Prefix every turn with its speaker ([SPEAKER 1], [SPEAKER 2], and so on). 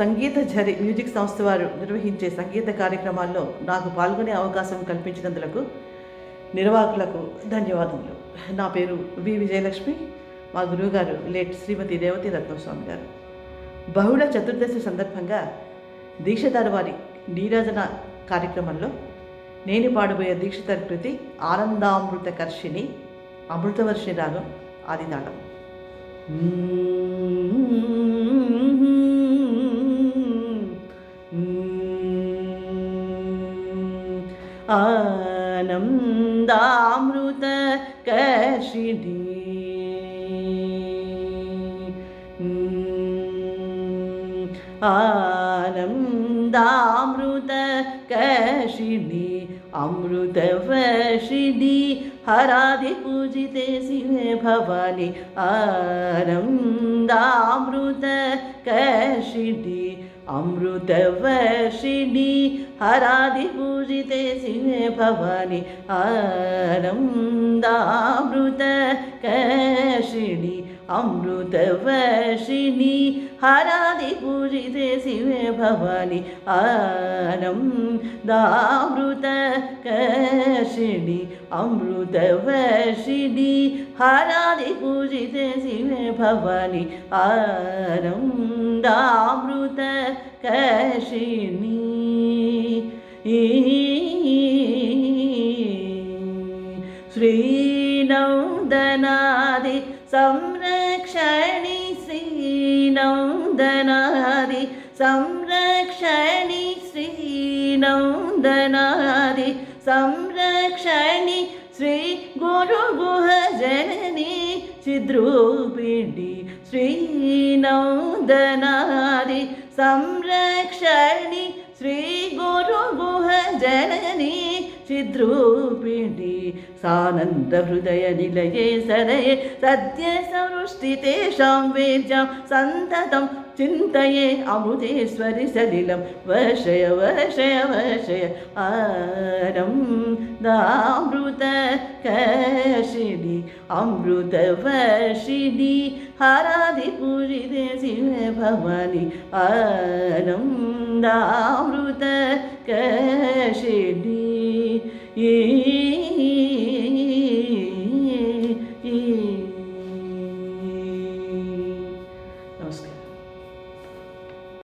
[SPEAKER 1] సంగీత ఝరి music సంస్థ వారు నిర్వహించే సంగీత కార్యక్రమాల్లో నాకు పాల్గొనే అవకాశం కల్పించినందులకు నిర్వాహకులకు ధన్యవాదములు. నా పేరు వి. విజయలక్ష్మి. మా గురువుగారు లేట్ శ్రీమతి రేవతి రత్నస్వామి గారు. బహుళ చతుర్దశి సందర్భంగా దీక్షదారు వారి నీరాజన కార్యక్రమంలో నేను పాడబోయే దీక్షితర్ కృతి ఆనందామృత కర్షిణి అమృతవర్షి రాగం ఆదినాళం. ആനന്ദാമൃത കർഷിണി. ആനന്ദാമൃത കർഷിണി അമൃതവർഷിണി ഹരാധി പൂജിതേ ശിവേ ഭവാനി. ആനന്ദാമൃത കർഷിണി अमृतवर्षिणि हरादिपूजिते शिवे भवानि हरन्दामृतकषिडी అమృతవర్షిణి హరాది పూజితే శివే భవాని ఆనందామృత కర్షిణి అమృతవర్షిణి హరాది పూజితే శివే భవాని ఆనందామృత కషిణి श्रीनौदनादि संरक्षणि श्रीनौदनादि संरक्षणि श्रीनौदनादि संरक्षणि श्रीगुरुगुहजननि चिद्रूपिणि श्रीनौदनादि संरक्षणि श्रीगुरुगुहजननी चिद्रूपिणि सानन्दहृदयनिलये सरये सद्य संवृष्टि तेषां वीर्यां सन्ततं चिन्तये अमृतेश्वरि सलिलं वर्षय वर्षय वर्षय आरं दामृतकर्षिणि अमृतवर्षिणि हरादिपुरिदे शिव भवानि आरं दामृतकर्षिणि 一